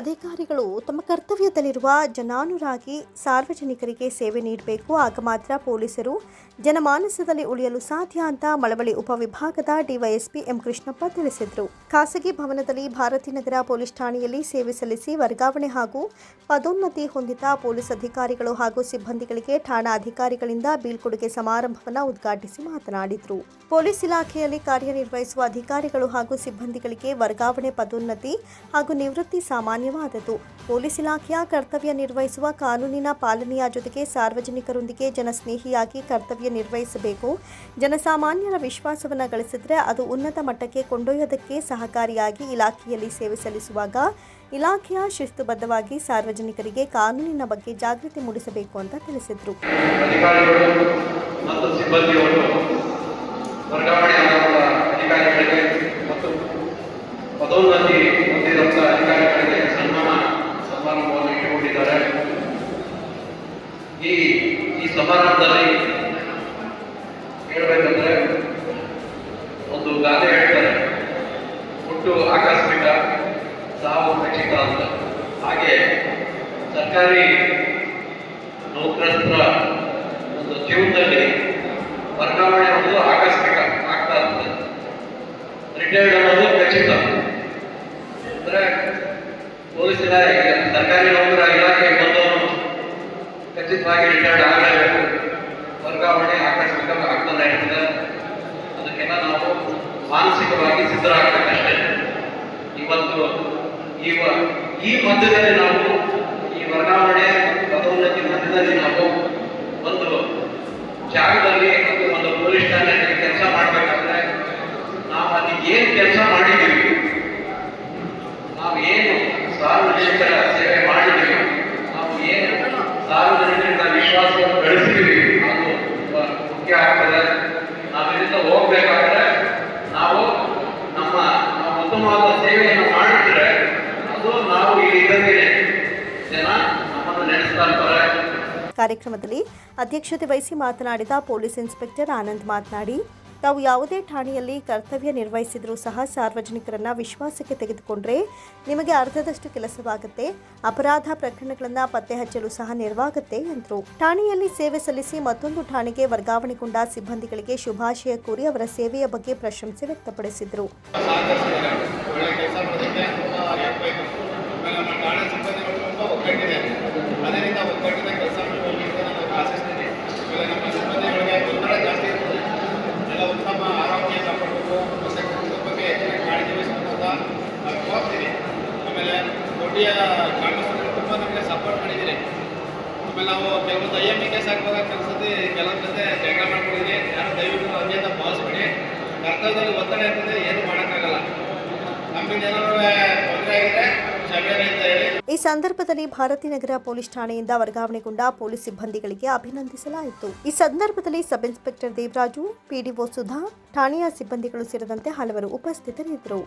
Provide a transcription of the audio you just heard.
ಅಧಿಕಾರಿಗಳು ತಮ್ಮ ಕರ್ತವ್ಯದಲ್ಲಿರುವ ಜನಾನುರಾಗಿ ಸಾರ್ವಜನಿಕರಿಗೆ ಸೇವೆ ನೀಡಬೇಕು. ಆಗ ಮಾತ್ರ ಪೊಲೀಸರು ಜನಮಾನಸದಲ್ಲಿ ಉಳಿಯಲು ಸಾಧ್ಯ ಅಂತ ಮಳವಳ್ಳಿ ಉಪವಿಭಾಗದ ಡಿವೈಎಸ್ಪಿ ಎಂ ಕೃಷ್ಣಪ್ಪ ತಿಳಿಸಿದರು. ಖಾಸಗಿ ಭವನದಲ್ಲಿ ಭಾರತೀನಗರ ಪೊಲೀಸ್ ಠಾಣೆಯಲ್ಲಿ ಸೇವೆ ಸಲ್ಲಿಸಿ ವರ್ಗಾವಣೆ ಹಾಗೂ ಪದೋನ್ನತಿ ಹೊಂದಿದ ಪೊಲೀಸ್ ಅಧಿಕಾರಿಗಳು ಹಾಗೂ ಸಿಬ್ಬಂದಿಗಳಿಗೆ ಠಾಣಾ ಅಧಿಕಾರಿಗಳಿಂದ ಬೀಳ್ಕೊಡುಗೆ ಸಮಾರಂಭವನ್ನು ಉದ್ಘಾಟಿಸಿ ಮಾತನಾಡಿದರು. ಪೊಲೀಸ್ ಇಲಾಖೆಯಲ್ಲಿ ಕಾರ್ಯನಿರ್ವಹಿಸುವ ಅಧಿಕಾರಿಗಳು ಹಾಗೂ ಸಿಬ್ಬಂದಿಗಳಿಗೆ ವರ್ಗಾವಣೆ, ಪದೋನ್ನತಿ ಹಾಗೂ ನಿವೃತ್ತಿ ಸಾಮಾನ್ಯವಾದದ್ದು ಪೊಲೀಸ್ ಇಲಾಖೆಯ ಕರ್ತವ್ಯ ನಿರ್ವಹಿಸುವ ಕಾನೂನಿನ ಪಾಲನೆಯ ಜೊತೆಗೆ ಸಾರ್ವಜನಿಕರೊಂದಿಗೆ ಜನಸ್ನೇಹಿಯಾಗಿ ಕರ್ತವ್ಯ ನಿರ್ವಹಿಸಬೇಕು. ಜನಸಾಮಾನ್ಯರ ವಿಶ್ವಾಸವನ್ನು ಗಳಿಸಿದ್ರೆ ಅದು ಉನ್ನತ ಮಟ್ಟಕ್ಕೆ ಕೊಂಡೊಯ್ಯೋದಕ್ಕೆ ಸಹಕಾರಿಯಾಗಿ ಇಲಾಖೆಯಲ್ಲಿ ಸೇವೆ ಸಲ್ಲಿಸುವಾಗ ಇಲಾಖೆಯ ಶಿಸ್ತುಬದ್ಧವಾಗಿ ಸಾರ್ವಜನಿಕರಿಗೆ ಕಾನೂನಿನ ಬಗ್ಗೆ ಜಾಗೃತಿ ಮೂಡಿಸಬೇಕು ಅಂತ ತಿಳಿಸಿದರು. ಮತ್ತು ಪದೋನ್ನತಿ ಹೊಂದಿದಂಥ ಅಧಿಕಾರಿಗಳಿಗೆ ಈ ಈ ಸಮಾರಂಭದಲ್ಲಿ ಹೇಳಬೇಕಂದ್ರೆ ಒಂದು ಗಾದೆ ಹೇಳ್ತಾರೆ. ಹುಟ್ಟು ಆಕಸ್ಮಿಕ ಸಾವು ಖಚಿತ ಅಂತ. ಹಾಗೆ ಸರ್ಕಾರಿ ನೌಕರಸ್ಥರ ಒಂದು ಜೀವನದಲ್ಲಿ ವರ್ಗಾವಣೆ ಅನ್ನೋದು ಆಕಸ್ಮಿಕ ಆಗ್ತಾ ಇರ್ತದೆ. ರಿಟೈರ್ಡ್ ಅನ್ನೋದು ಖಚಿತ. ಅಂದ್ರೆ ಪೊಲೀಸ್ ಇಲಾಖೆ ವರ್ಗಾವಣೆ ಆಕಸ್ಮಿಕ ಆಗ್ತದೆ ಇರ್ತದೆ ಅದಕ್ಕೆಲ್ಲ ನಾವು ಮಾನಸಿಕವಾಗಿ ಸಿದ್ಧರಾಗಬೇಕಷ್ಟೇ. ಇವತ್ತು ಈ ಈ ಮಧ್ಯದಲ್ಲಿ ನಾವು ಈ ವರ್ಗಾವಣೆ ಪದೋನ್ನತಿ ಮಧ್ಯದಲ್ಲಿ ನಾವು ಒಂದು ಜಾಗದಲ್ಲಿ ಒಂದು ಪೊಲೀಸ್ ಠಾಣೆಯಲ್ಲಿ ಕೆಲಸ ಮಾಡಬೇಕಾದ್ರೆ ನಾವು ಅಲ್ಲಿ ಏನು ಕೆಲಸ ಮಾಡಿದ್ದೀವಿ ನಾವು ಏನು ಸಾರ್ವಜನಿಕರ ಸೇವೆ ಮಾಡಿದ್ದೀವಿ ನಾವು ಏನು ಸಾರ್ವಜನಿಕರಿಂದ ವಿಶ್ವಾಸವನ್ನು ಗಳಿಸಿದ್ದೀವಿ ಅದು ತುಂಬ ಮುಖ್ಯ ಆಗ್ತದೆ ನಾವು ಇಲ್ಲಿಂದ ಹೋಗ್ಬೇಕಾದ್ರೆ ನಾವು ನಮ್ಮ ನಾವು ಉತ್ತಮವಾದ ಸೇವೆಯನ್ನು ಮಾಡಿದ್ರೆ ಅದು ನಾವು ಇಲ್ಲಿ ಇದ್ದಂಗೆ ಜನ ನಮ್ಮನ್ನು ನೆನೆಸ್ತಾ ಇರ್ತಾರೆ ಕಾರ್ಯಕ್ರಮದಲ್ಲಿ ಅಧ್ಯಕ್ಷತೆ ವಹಿಸಿ ಮಾತನಾಡಿದ ಪೊಲೀಸ್ ಇನ್ಸ್ಪೆಕ್ಟರ್ ಆನಂದ್ ಮಾತನಾಡಿ, ತಾವು ಯಾವುದೇ ಠಾಣೆಯಲ್ಲಿ ಕರ್ತವ್ಯ ನಿರ್ವಹಿಸಿದರೂ ಸಹ ಸಾರ್ವಜನಿಕರನ್ನ ವಿಶ್ವಾಸಕ್ಕೆ ತೆಗೆದುಕೊಂಡ್ರೆ ನಿಮಗೆ ಅರ್ಧದಷ್ಟು ಕೆಲಸವಾಗುತ್ತೆ, ಅಪರಾಧ ಪ್ರಕರಣಗಳನ್ನು ಪತ್ತೆ ಹಚ್ಚಲು ಸಹ ನೆರವಾಗುತ್ತೆ ಎಂದರು. ಠಾಣೆಯಲ್ಲಿ ಸೇವೆ ಸಲ್ಲಿಸಿ ಮತ್ತೊಂದು ಠಾಣೆಗೆ ವರ್ಗಾವಣೆಗೊಂಡ ಸಿಬ್ಬಂದಿಗಳಿಗೆ ಶುಭಾಶಯ ಕೋರಿ ಅವರ ಸೇವೆಯ ಬಗ್ಗೆ ಪ್ರಶಂಸೆ ವ್ಯಕ್ತಪಡಿಸಿದರು. ಒಗ್ಗಟ್ಟಿದೆ ಅದೇ ರೀತಿ ಒಗ್ಗಟ್ಟಿನ ಕೆಲಸ ಮಾಡಬೇಕು ನಾನು ಆಶಿಸ್ತೀನಿ ಆಮೇಲೆ ನಮ್ಮ ಸಿಬ್ಬಂದಿಗಳಿಗೆ ಒತ್ತಡ ಜಾಸ್ತಿ ಇರ್ತದೆ ಎಲ್ಲ ಉತ್ತಮ ಆರೋಗ್ಯ ಕಾಪಾಡಬೇಕು ಹೊಸ ಬಗ್ಗೆ ಕಾಳಜಿ ವಹಿಸಬೇಕು ಅಂತ ಹೋಗ್ತೀನಿ ಆಮೇಲೆ ದೊಡ್ಡಿಯ ಕಾಂಗ್ರೆಸ್ ತುಂಬ ನಮಗೆ ಸಪೋರ್ಟ್ ಮಾಡಿದ್ದೀರಿ ಆಮೇಲೆ ನಾವು ಕೆಲವೊಂದು ಐ ಎಂ ಬಿ ಕೇಸ್ ಹಾಕುವಾಗ ಕೆಲಸದಿ ಕೆಲವೊಂದು ಜೊತೆ ಜಗಳ ಮಾಡ್ಕೊಂಡಿದ್ದೀನಿ ಯಾರು ದಯವಿಟ್ಟು ಹಂಗೆ ಅಂತ ಕರ್ತವ್ಯದಲ್ಲಿ ಒತ್ತಡ ಇರ್ತದೆ ಏನು ಮಾಡೋಕ್ಕಾಗಲ್ಲ ನಮ್ಮಿಂದ ಏನಾದರೂ ತೊಂದರೆ ಆಗಿದೆ ಕ್ಷಮೆ ಅಂತ ಹೇಳಿ ಈ ಸಂದರ್ಭದಲ್ಲಿ ಭಾರತೀನಗರ ಪೊಲೀಸ್ ಠಾಣೆಯಿಂದ ವರ್ಗಾವಣೆಗೊಂಡ ಪೊಲೀಸ್ ಸಿಬ್ಬಂದಿಗಳಿಗೆ ಅಭಿನಂದಿಸಲಾಯಿತು. ಈ ಸಂದರ್ಭದಲ್ಲಿ sub inspector Devaraju PDO Sudha, ಠಾಣೆಯ ಸಿಬ್ಬಂದಿಗಳು ಸೇರಿದಂತೆ ಹಲವರು ಉಪಸ್ಥಿತರಿದ್ದರು.